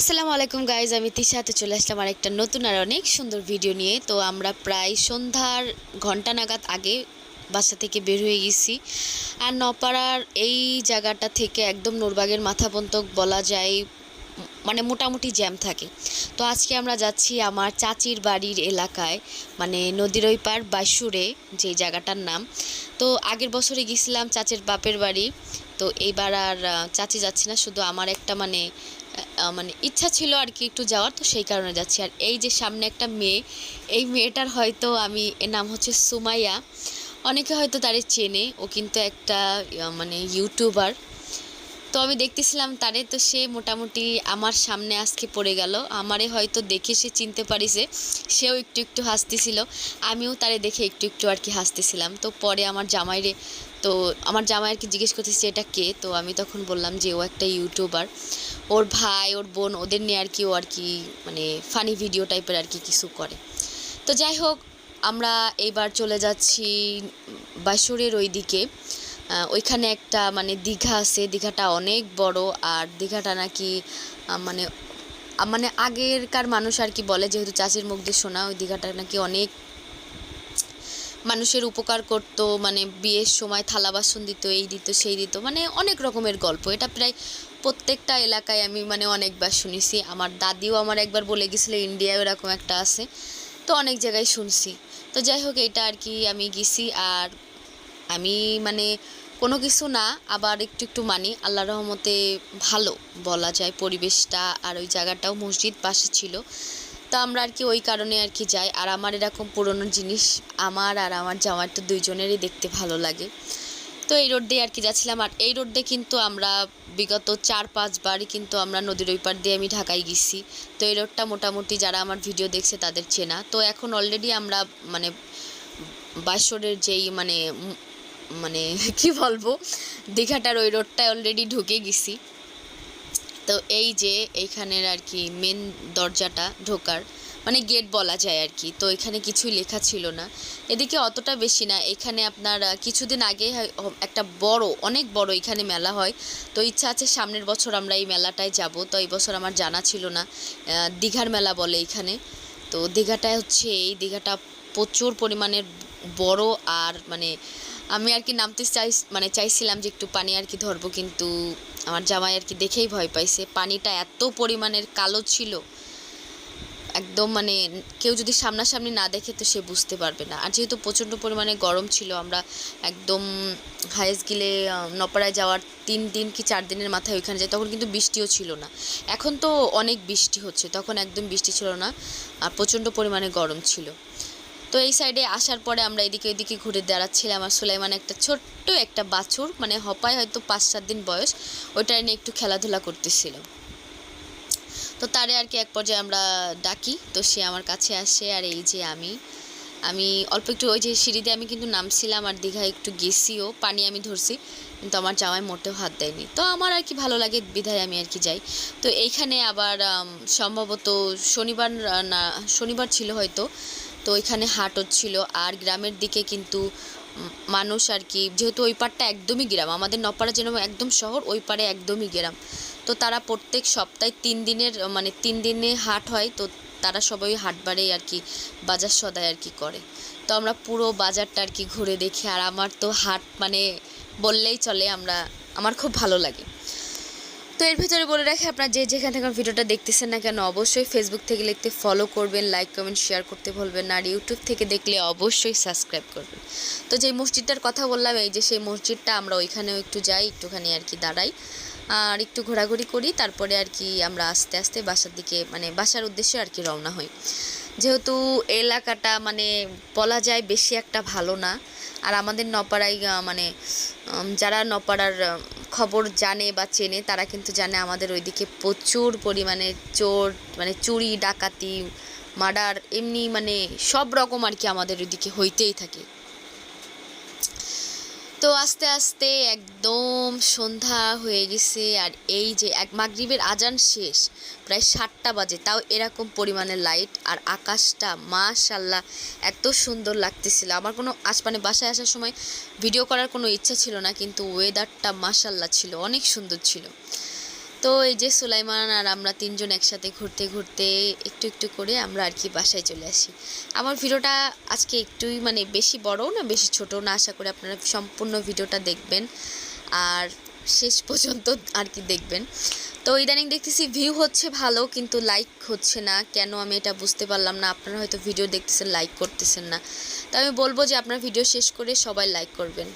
আসসালামু আলাইকুম গাইজ আমি তিশাতে চলে আসলাম আর একটা নতুন আর অনেক সুন্দর ভিডিও নিয়ে। তো আমরা প্রায় সন্ধ্যার ঘণ্টা নাগাদ আগে বাসা থেকে বের হয়ে গেছি। আর নপাড়ার এই জায়গাটা থেকে একদম নোরবাগের মাথা পর্যন্ত বলা যায় মানে মোটামুটি জ্যাম থাকে। তো আজকে আমরা যাচ্ছি আমার চাচির বাড়ির এলাকায় মানে নদীর ওই পার বাইশুরে যে জায়গাটার নাম। তো আগের বছরে গেছিলাম চাচির বাপের বাড়ি। তো এইবার আর চাচি যাচ্ছি না, শুধু আমার একটা মানে মানে ইচ্ছা ছিল আর কি একটু যাওয়ার, তো সেই কারণে যাচ্ছি। আর এই যে সামনে একটা মেয়ে, এই মেয়েটার হয়তো আমি, এর নাম হচ্ছে সুমাইয়া। অনেকে হয়তো তারে চেনে, ও কিন্তু একটা মানে ইউটিউবার তো আমি দেখতেছিলাম তারে, তো সে মোটামুটি আমার সামনে আজকে পড়ে গেল। আমারে হয়তো দেখে সে চিনতে পারিছে, সেও একটু একটু হাসতেছিল। আমিও তারে দেখে একটু একটু আর কি হাসতেছিলাম। তো পরে আমার জামাইরে, তো আমার জামাই আর কি জিজ্ঞেস করতেছি এটা কে? তো আমি তখন বললাম যে, ও একটা ইউটিউবার। ওর ভাই, ওর বোন, ওদের নিয়ে আর কি ও আর কি মানে ফানি ভিডিও টাইপের আর কি কিছু করে। তো যাই হোক, আমরা এইবার চলে যাচ্ছি বাসুরের ওই দিকে ওইখানে একটা মানে দীঘা আছে, দীঘাটা অনেক বড় আর দীঘাটা নাকি মানে মানে আগেরকার মানুষ আর কি বলে, যেহেতু চাষির মুখ দিয়ে শোনা, ওই দীঘাটা নাকি অনেক মানুষের উপকার করত মানে বিয়ের সময় থালা বাসন দিত, এই দিত, সেই দিত মানে অনেক রকমের গল্প। এটা প্রায় প্রত্যেকটা এলাকায় আমি মানে অনেকবার শুনেছি। আমার দাদিও আমার একবার বলে গেছিল, ইন্ডিয়ায় এরকম একটা আছে। তো অনেক জায়গায় শুনছি। তো যাই হোক, এটা আর কি আমি গেছি আর আমি মানে কোনো কিছু না, আবার একটু একটু মানি। আল্লাহ রহমতে ভালো বলা যায় পরিবেশটা আর ওই জায়গাটাও মসজিদ পাশে ছিল। তো আমরা আর কি ওই কারণে আর কি যাই। আর আমার এরকম পুরনো জিনিস, আমার আর আমার জামার তো দুইজনেরই দেখতে ভালো লাগে। তো এই রোড দিয়ে আর কি যাচ্ছিলাম। আর এই রোড দিয়ে কিন্তু আমরা বিগত চার পাঁচবারই কিন্তু আমরা নদীর ওই পার দিয়ে আমি ঢাকায় গেছি। তো এই রোডটা মোটামুটি যারা আমার ভিডিও দেখছে তাদের চেনা। তো এখন অলরেডি আমরা মানে বাসরের যেই মানে মানে কি বলব? দীঘাটার ওই রোডটায় অলরেডি ঢুকে গেছি। তো এই যে, এইখানের আর কি মেন দরজাটা ঢোকার মানে গেট বলা যায় আর কি। তো এখানে কিছুই লেখা ছিল না। এদিকে অতটা বেশি না। এখানে আপনার কিছুদিন আগে একটা বড়, অনেক বড় এখানে মেলা হয়। তো ইচ্ছা আছে সামনের বছর আমরা এই মেলাটায় যাব। তো এই বছর আমার জানা ছিল না। দীঘার মেলা বলে এখানে। তো দীঘাটায় হচ্ছে এই, দীঘাটা প্রচুর পরিমাণের বড় আর মানে আমি আর কি নামতে চাই মানে চাইছিলাম যে একটু পানি আর কি ধরবো, কিন্তু আমার জামাই আর কি দেখেই ভয় পাইছে। পানিটা এত পরিমাণের কালো ছিল, একদম মানে কেউ যদি সামনাসামনি না দেখে তো সে বুঝতে পারবে না। আর যেহেতু প্রচণ্ড পরিমাণে গরম ছিল, আমরা একদম হায়েস্ট গিলে নপাড়ায় যাওয়ার তিন দিন কি চার দিনের মাথায় ওইখানে যাই, তখন কিন্তু বৃষ্টিও ছিল না। এখন তো অনেক বৃষ্টি হচ্ছে, তখন একদম বৃষ্টি ছিল না, আর প্রচণ্ড পরিমাণে গরম ছিল। তো এই সাইডে আসার পরে আমরা এদিকে ওইদিকে ঘুরে দাঁড়াচ্ছিলাম আর সুলাইমান একটা ছোট্ট একটা বাছুর মানে হপায় হয়তো পাঁচ সাত দিন বয়স, ওইটা নিয়ে একটু খেলাধুলা করতেছিল। তো তারে আর কি এক পর্যায়ে আমরা ডাকি, তো সে আমার কাছে আসে আর এই যে আমি। আমি অল্প একটু ওই যে সিঁড়িতে আমি কিন্তু নামছিলাম আর দীঘায় একটু গেছিও, পানি আমি ধরছি, কিন্তু আমার জামাই মোটেও হাত দেয়নি। তো আমার আর কি ভালো লাগে, বিধায় আমি আর কি যাই। তো এইখানে আবার সম্ভবত শনিবার, না, শনিবার ছিল হয়তো তো এখানে হাট হচ্ছিল। আর গ্রামের দিকে কিন্তু মানুষ আর কি, যেহেতু ওই পারটা একদমই গ্রাম, আমাদের নপাড়া যেন একদম শহর, ওই পারে একদমই গ্রাম। তো তারা প্রত্যেক সপ্তাহে তিন দিনের মানে তিন দিনে হাট হয়, তো তারা সবাই হাট বারেই আর কি, বাজার সদাই আর কি করে। তো আমরা পুরো বাজারটা আর কি ঘুরে দেখি, আর আমার তো হাট মানে বললেই চলে, আমরা, আমার খুব ভালো লাগে। তো এর ভিতরে বলে রাখি, আপনারা যে যেখান থেকে ভিডিওটা দেখতেছেন না কেন, অবশ্যই ফেসবুক থেকে লিখতে ফলো করবেন লাইক কমেন্ট শেয়ার করতে ভুলবেন না। আর ইউটিউব থেকে দেখলে অবশ্যই সাবস্ক্রাইব করবেন। তো যে মসজিদটার কথা বললাম, এই যে সেই মসজিদটা, আমরা ওইখানেও একটু যাই, একটুখানি আর কি দাঁড়াই। আর একটু ঘোরাঘুরি করি, তারপরে আর কি আমরা আস্তে আস্তে বাসার দিকে মানে বাসার উদ্দেশ্যে আর কি রওনা হই। যেহেতু এলাকাটা মানে বলা যায় বেশি একটা ভালো না। আর আমাদের নপাড়ায় মানে যারা নপাড়ার খবর জানে বা চেনে, তারা কিন্তু জানে আমাদের ওইদিকে প্রচুর পরিমাণে চোর মানে চুরি, ডাকাতি, মার্ডার, এমনি মানে সব রকম আর কি আমাদের ওইদিকে হইতেই থাকে। তো আস্তে আস্তে একদম সন্ধ্যা হয়ে গেছে আর এই যে এক মাগরীবের আজান শেষ, প্রায় সাতটা বাজে, তাও এরকম পরিমাণে লাইট আর আকাশটা মাশাল্লাহ এত সুন্দর লাগতেছিল। আমার কোনো আজ মানে বাসায় আসার সময় ভিডিও করার কোনো ইচ্ছা ছিল না, কিন্তু ওয়েদারটা মাশাল্লাহ ছিল, অনেক সুন্দর ছিল। তো এই যে সুলাইমান আর আমরা তিনজন একসাথে ঘুরতে ঘুরতে একটু একটু করে আমরা আর কি বাসায় চলে আসি। আমার ভিডিওটা আজকে একটুই মানে বেশি বড়ও না, বেশি ছোটও না, আশা করি আপনারা সম্পূর্ণ ভিডিওটা দেখবেন। আর শেষ পর্যন্ত আর কি দেখবেন। তো ইদানিং দেখতেছি ভিউ হচ্ছে ভালো, কিন্তু লাইক হচ্ছে না। কেন আমি এটা বুঝতে পারলাম না, আপনারা হয়তো ভিডিও দেখতেছেন লাইক করতেছেন না। তো আমি বলব যে আপনার ভিডিও শেষ করে সবাই লাইক করবেন।